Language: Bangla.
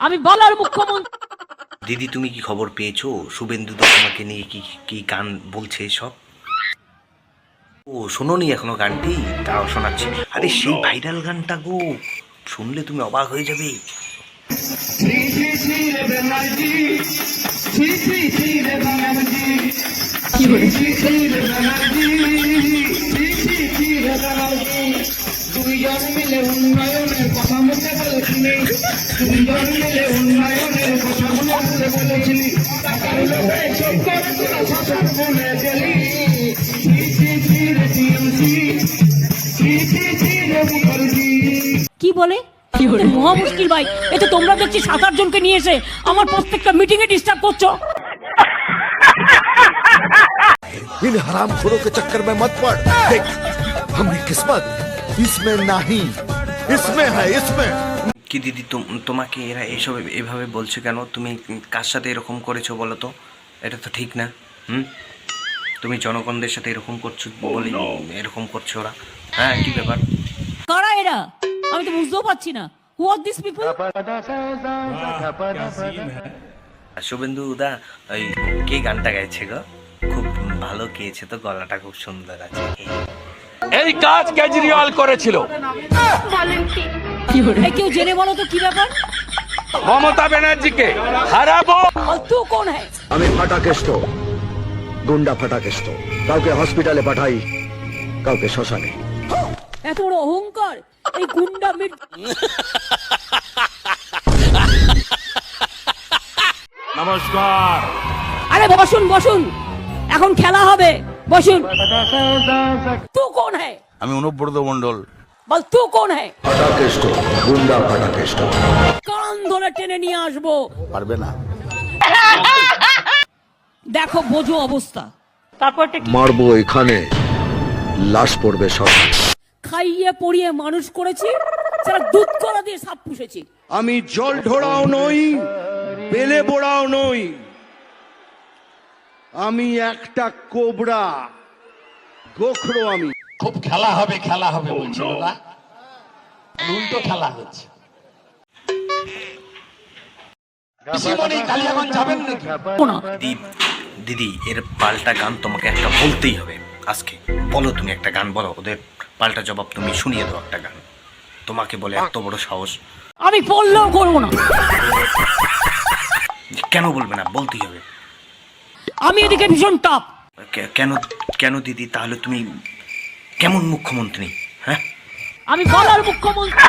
আমি বলার মুখ্যমন্ত্রী দিদি তুমি কি খবর পেয়েছ শুভেন্দু দা তোমাকে নিয়ে কি কি গান বলছে সব ও শোনোনি এখনও গানটি তাও শোনাচ্ছি আরে সেই ভাইরাল গানটা গো শুনলে তুমি অবাক হয়ে যাবে দুইজন মিলে বলেছিলি দুইজন মিলে উন্নয়নের কথা মুখে বলেছিলি টাকার লোভে চোখ করে তোরা শাসন বলে গেলি ছি ছি ছি রে টিএমসি ছি ছি ছি রে মুখার্জি কি বলে মহা মুশকিল ভাই এতে তোমরা দেখছি সাত আট জনকে নিয়ে এসে আমার প্রত্যেকটা মিটিং এ ডিস্টার্ব করছো इन हराम के चक्कर में मत पड़ देख हमारी किस्मत इसमें नहीं इसमें है इसमें কি দিদি তোম- তোমাকে এরা এসব এভাবে বলছে কেন তুমি কার সাথে এরকম করেছো বলো তো এটা তো ঠিক না হুম তুমি জনগণদের সাথে এরকম করছো বলে এরকম করছো ওরা হ্যাঁ কি ব্যাপার কারা এরা আমি তো বুঝতেও পারছি না হু আর দিস পিপল আর শুভেন্দু দা ওই কে গানটা গাইছে গো খুব ভালো গেয়েছে তো গলাটা খুব সুন্দর আছে এই কাজ কেজরিওয়াল করেছিল। কেউ জেনে বলো তো কি ব্যাপার? মমতা ব্যানার্জিকে হারাবো। তু কোন আমি ফাটাকেষ্ট গুন্ডা ফাটাকেষ্ট। কাউকে হসপিটালে পাঠাই কাউকে শ্মশানে। এত বড় অহংকার? এই গুন্ডা নমস্কার। আরে বসুন বসুন। এখন খেলা হবে। বসুন। তু কোন है আমি অনুব্রত মন্ডল বল তু কোন है ফাটাকেষ্ট গুন্ডা ফাটাকেষ্ট কান ধরে টেনে নিয়ে আসব। পারবে না। দেখো বোঝো অবস্থা। তারপর মারবো এখানে। লাশ পড়বে সব। খাইয়ে পড়িয়ে মানুষ করেছি সেটা দুধ করা দিয়ে সাপ পুষেছি। আমি জল ঢোড়াও নই বেলে বোড়াও নই। আমি একটা কোবরা। গোখরো আমি। খুব খেলা হবে খেলা হবে বলছিল না উল্টো খেলা হচ্ছে। দিদি এর পাল্টা গান তোমাকে একটা বলতেই হবে। আজকে বলো তুমি একটা গান বলো। ওদের পাল্টা জবাব তুমি শুনিয়ে দাও একটা গান। তোমাকে বলে এত বড় সাহস। আমি বললেও করব না। কেন বলবে না? বলতেই হবে। আমি এদিকে ভীষণ টপ কেন কেন দিদি? তাহলে তুমি কেমন মুখ্যমন্ত্রী হ্যাঁ? আমি বলার মুখ্যমন্ত্রী।